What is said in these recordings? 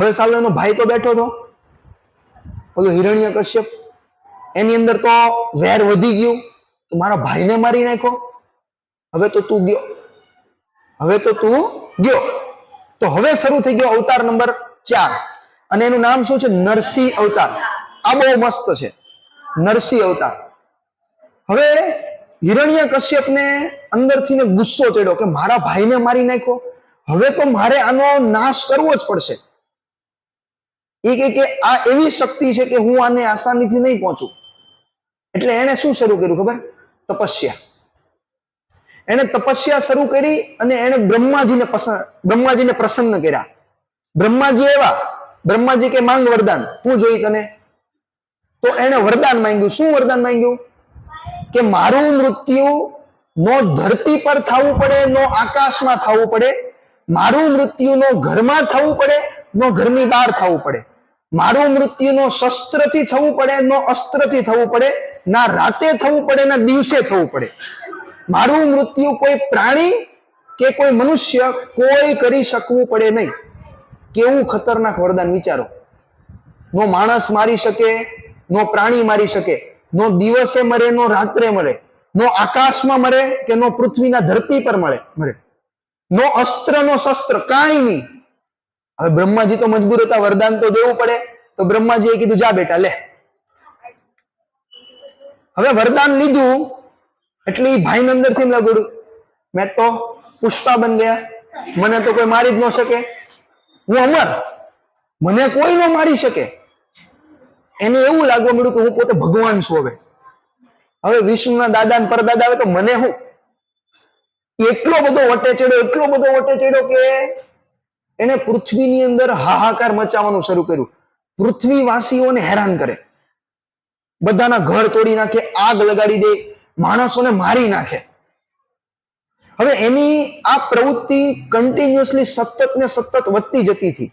હવે સાલો એનો ભાઈ તો બેઠો હતો. ઓલો હિરણ્ય કશ્યપ. એની અંદર તો વેર વધી ગયું. તો મારા ભાઈને મારી નાખ્યો. હવે તો તું ગયો. હવે તો તું ગયો. તો હવે શરૂ થઈ ગયો અવતાર નંબર ચાર. અને એનું નામ શું છે? નરસિંહ અવતાર. આ બહુ મસ્ત છે. નરસિંહ અવતાર. હવે હિરણ્ય કશ્યપને અંદરથી ગુસ્સો ચડ્યો કે મારા ભાઈને મારી નાખ્યો. હવે તો મારે આનો નાશ કરવો જ પડશે. એ કહે કે આ એવી શક્તિ છે કે હું આને આસાનીથી નહીં પહોંચું. એટલે એણે શું શરૂ કર્યું ખબર? તપસ્યા. એણે તપસ્યા શરૂ કરી અને એણે બ્રહ્માજીને પસંદ, બ્રહ્માજીને પ્રસન્ન કર્યા. બ્રહ્માજી એવા. બ્રહ્માજી કે, માંગ વરદાન, હું જોઈ તને. તો એણે વરદાન માંગ્યું. શું વરદાન માંગ્યું? કે મારું મૃત્યુ નો ધરતી પર થવું પડે, નો આકાશમાં થવું પડે. મારું મૃત્યુ નો ઘરમાં થવું પડે, નો ઘરની બહાર થવું પડે. મારું મૃત્યુ નો શસ્ત્રથી થવું પડે, નો અસ્ત્રથી થવું પડે, ના રાતે થવું પડે, ના દિવસે થવું પડે. મારું મૃત્યુ કોઈ પ્રાણી કે કોઈ મનુષ્ય કોઈ કરી શકવું પડે નહીં. કેવું ખતરનાક વરદાન, વિચારો. નો માણસ મારી શકે, નો પ્રાણી મારી શકે, નો દિવસે મરે, નો રાત્રે મરે, નો આકાશમાં મરે કે નો પૃથ્વીના ધરતી પર મળે, મરે. નો અસ્ત્ર નો શસ્ત્ર કાંઈ નહીં. હવે બ્રહ્માજી તો મજબૂર હતા, વરદાન તો દેવું પડે. તો બ્રહ્માજીએ કીધું, જા બેટા, લે. હવે વરદાન લીધું, એટલે ભાઈ અંદરથી લગડ્યું મેં તો પુષ્પા બન ગયા. મને તો કોઈ મારી જ ન શકે. હું અમર. મને કોઈ ન મારી શકે. એને એવું લાગવા મળ્યું કે હું પોતે ભગવાન છું હવે. હવે વિષ્ણુના દાદા ને પરદાદા આવે તો મને હું? એટલો બધો વટે ચડ્યો, એટલો બધો વટે ચડ્યો કે એને પૃથ્વીની અંદર હાહાકાર મચાવવાનું શરૂ કર્યું. પૃથ્વીવાસીઓને હેરાન કરે. બધાના ઘર તોડી નાખે, આગ લગાડી દે, માણસોને મારી નાખે. હવે એની આ પ્રવૃત્તિ કન્ટિન્યુઅસલી સતત ને સતત વધતી જતી હતી.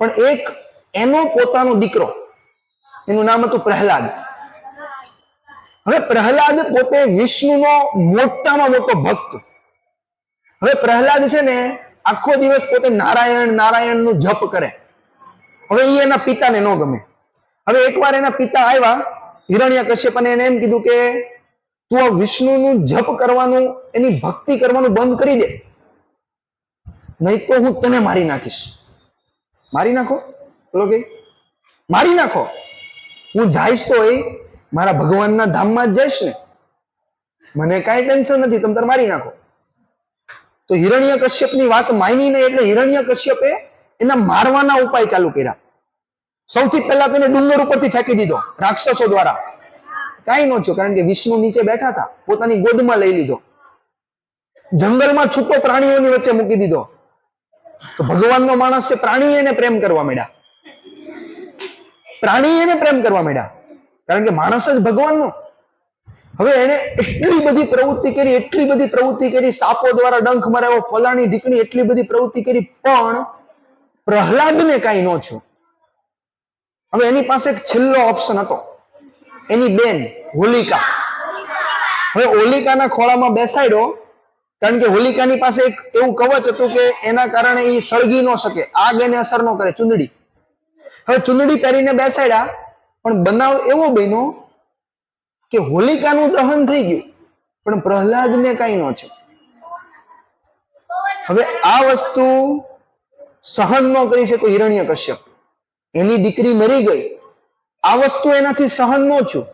પણ એક એનો પોતાનો દીકરો, એનું નામ હતું પ્રહલાદ. હવે પ્રહલાદ પોતે વિષ્ણુનો મોટામાં મોટો ભક્ત. હવે પ્રહલાદ છે ને આખો દિવસ પોતે નારાયણ નારાયણનું જપ કરે. હવે એ એના પિતાને ન ગમે. હવે એકવાર એના પિતા આવ્યા, હિરણ્ય કશ્યપ અને એને એમ કીધું કે, તું આ વિષ્ણુનું જપ કરવાનું, એની ભક્તિ કરવાનું બંધ કરી દે. નહીં તો હું તને મારી નાખીશ. મારી નાખો? બોલો કે, મારી નાખો? હું જઈશ તો એ મારા ભગવાનના ધામમાં જ જઈશ ને. મને કાંઈ ટેન્શન નથી, તમે તારે મારી નાખો. તો હિરણ્ય કશ્યપની વાત માની નહીં એટલે હિરણ્ય કશ્યપે એના મારવાના ઉપાય ચાલુ કર્યા. સૌથી પહેલા તેને ડુંગર ઉપરથી ફેંકી દીધો, રાક્ષસો દ્વારા. કાંઈ ન થયું, કારણ કે વિષ્ણુ નીચે બેઠા હતા, પોતાની ગોદમાં લઈ લીધો. જંગલમાં છૂટો પ્રાણીઓની વચ્ચે મૂકી દીધો. તો ભગવાનનો માણસ છે પ્રાણી એને પ્રેમ કરવા માંડ્યા. પ્રાણી એને પ્રેમ કરવા માંડ્યા. કારણ કે માણસ જ ભગવાનનો. હવે એને એટલી બધી પ્રવૃત્તિ કરી, એટલી બધી પ્રવૃત્તિ કરી, સાપો દ્વારા ડંખ મરાવ્યો ફલાણી ઢીકણી એટલી બધી પ્રવૃત્તિ કરી, પણ પ્રહલાદને કાંઈ ન છું હવે એની પાસે એક છેલ્લો ઓપ્શન હતો. એની બેન, હોલિકા. હવે હોલિકાના ખોળામાં બેસાડ્યો, કારણ કે હોલિકાની પાસે એક એવું કવચ હતું કે એના કારણે એ સળગી ન શકે, આગ એને અસર ન કરે, ચુંદડી. હવે ચુંદડી પહેરીને બેસાડ્યા, પણ બનાવ એવો બન્યો કે હોલિકાનું દહન થઈ ગયું, પણ પ્રહલાદને કાંઈ ન છે હવે આ વસ્તુ સહન ન કરી શકો હિરણ્ય કશ્યપ. એની દીકરી મરી ગઈ. આ વસ્તુ એનાથી સહન ન છું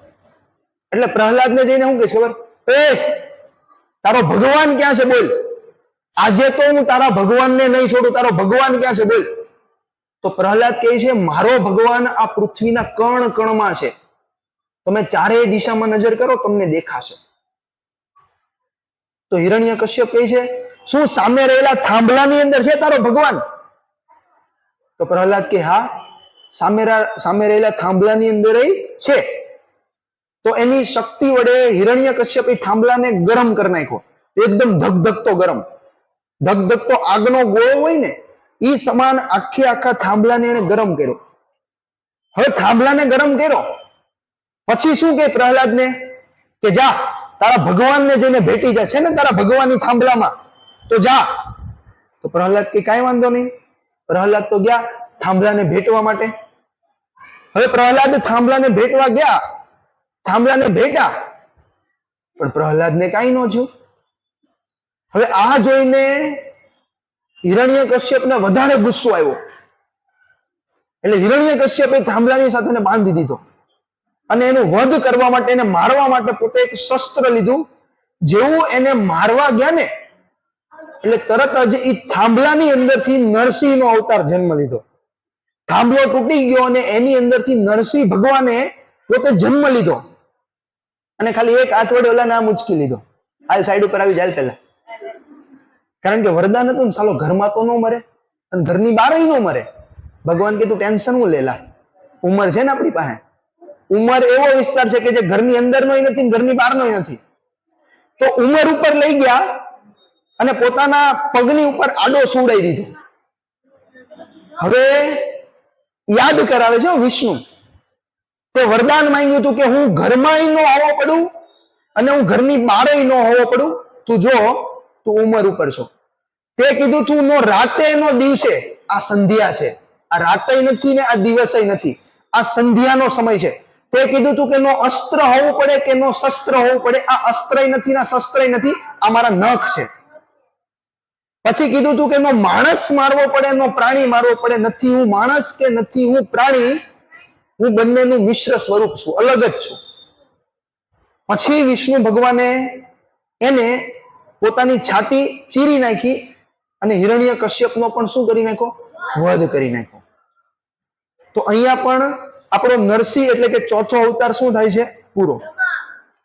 એટલે પ્રહલાદને જઈને શું કે ખબર? એ, તારો ભગવાન ક્યાં છે બોલ. આજે તો હું તારા ભગવાનને નહીં છોડું, તારો ભગવાન ક્યાં છે બોલ. તો પ્રહલાદ કહે છે, મારો ભગવાન આ પૃથ્વીના કણ કણમાં છે. તમે ચારેય દિશામાં નજર કરો, તમને દેખાશે. તો હિરણ્ય કશ્યપ કહે છે, શું સામે રહેલા થાંભલાની અંદર છે તારો ભગવાન? તો પ્રહલાદ કે હા, સામે સામે રહેલા થાંભલાની અંદર છે. તો એની શક્તિ વડે હિરણ્ય કશ્યપ એ થાંભલાને ગરમ કરી નાખ્યો. એકદમ ધગધગતો ગરમ. ધગધગતો આગનો ગોળો હોય ને એ સમાન આખે આખા થાંભલાને એને ગરમ કર્યો. હવે થાંભલાને ગરમ કર્યો. પછી શું કે પ્રહલાદને? કે જા, તારા ભગવાનને જઈને ભેટી જા, છે ને તારા ભગવાનની થાંભલામાં? તો જા. તો પ્રહલાદ કે કાંઈ વાંધો નહીં. પ્રહલાદ તો ગયા થાંભલાને ભેટવા માટે. હવે પ્રહલાદ થાંભલાને ભેટવા ગયા. થાંભલાને ભેટા પણ પ્રહલાદને કાંઈ ન થયું. હવે આ જોઈને હિરણ્ય કશ્યપને વધારે ગુસ્સો આવ્યો. એટલે હિરણ્ય કશ્યપે થાંભલાની સાથે બાંધી દીધો. અને એનું વધ કરવા માટે એને મારવા માટે પોતે એક શસ્ત્ર લીધું. જેવું એને મારવા ગયા ને, એટલે તરત જ એ થાંભલાની અંદરથી નરસિંહનો અવતાર જન્મ લીધો. થાંભલો તૂટી ગયો અને એની અંદરથી નરસિંહ ભગવાને પોતે જન્મ લીધો. અને ખાલી એક હાથ વડે ઓલા નામ ઉચકી લીધો. હાલ સાઈડ ઉપર આવી જાય પેલા. કારણ કે વરદાન હતું ને, સાલો ઘરમાં તો ન મરે અને ઘરની બહાર ન મરે. ભગવાન કીધું ટેન્શન હું લેલા. ઉંમર છે ને આપણી પાસે? ઉંમર એવો વિસ્તાર છે કે જે ઘરની અંદરનોય નથી ઘરની બહારનોય નથી. તો ઉંમર ઉપર લઈ ગયા અને પોતાના પગની ઉપર આડો સુવડાઈ દીધો. હવે યાદ કરાવે છે વિષ્ણુ. તો વરદાન માંગ્યું હતું કે હું ઘરમાં ન હોવો પડું અને હું ઘરની બહાર ન હોવો પડું. તું જો, તું ઉંમર ઉપર છો. તે કીધું તું, નો રાતે નો દિવસે આ સંધ્યા છે. આ રાતે નથી ને આ દિવસે નથી. આ સંધ્યાનો સમય છે. તે કીધું તું કે નો અસ્ત્ર હોવું પડે કે નો શસ્ત્ર હોવું પડે. આ અસ્ત્ર નથી ના શસ્ત્ર નથી, આ મારા નખ છે. પછી કીધું તું કે નો માણસ મારવો પડે, નો પ્રાણી મારવો પડે. નથી હું માણસ કે નથી હું પ્રાણી, હું બંનેનું મિશ્ર સ્વરૂપ છું, અલગ જ છું. પછી વિષ્ણુ ભગવાને એને પોતાની છાતી ચીરી નાખી અને હિરણ્ય કશ્યપનો પણ શું કરી નાખ્યો? વધ કરી નાખ્યો. તો અહીંયા પણ આપણો નરસિંહ એટલે કે ચોથો અવતાર શું થાય છે? પૂરો.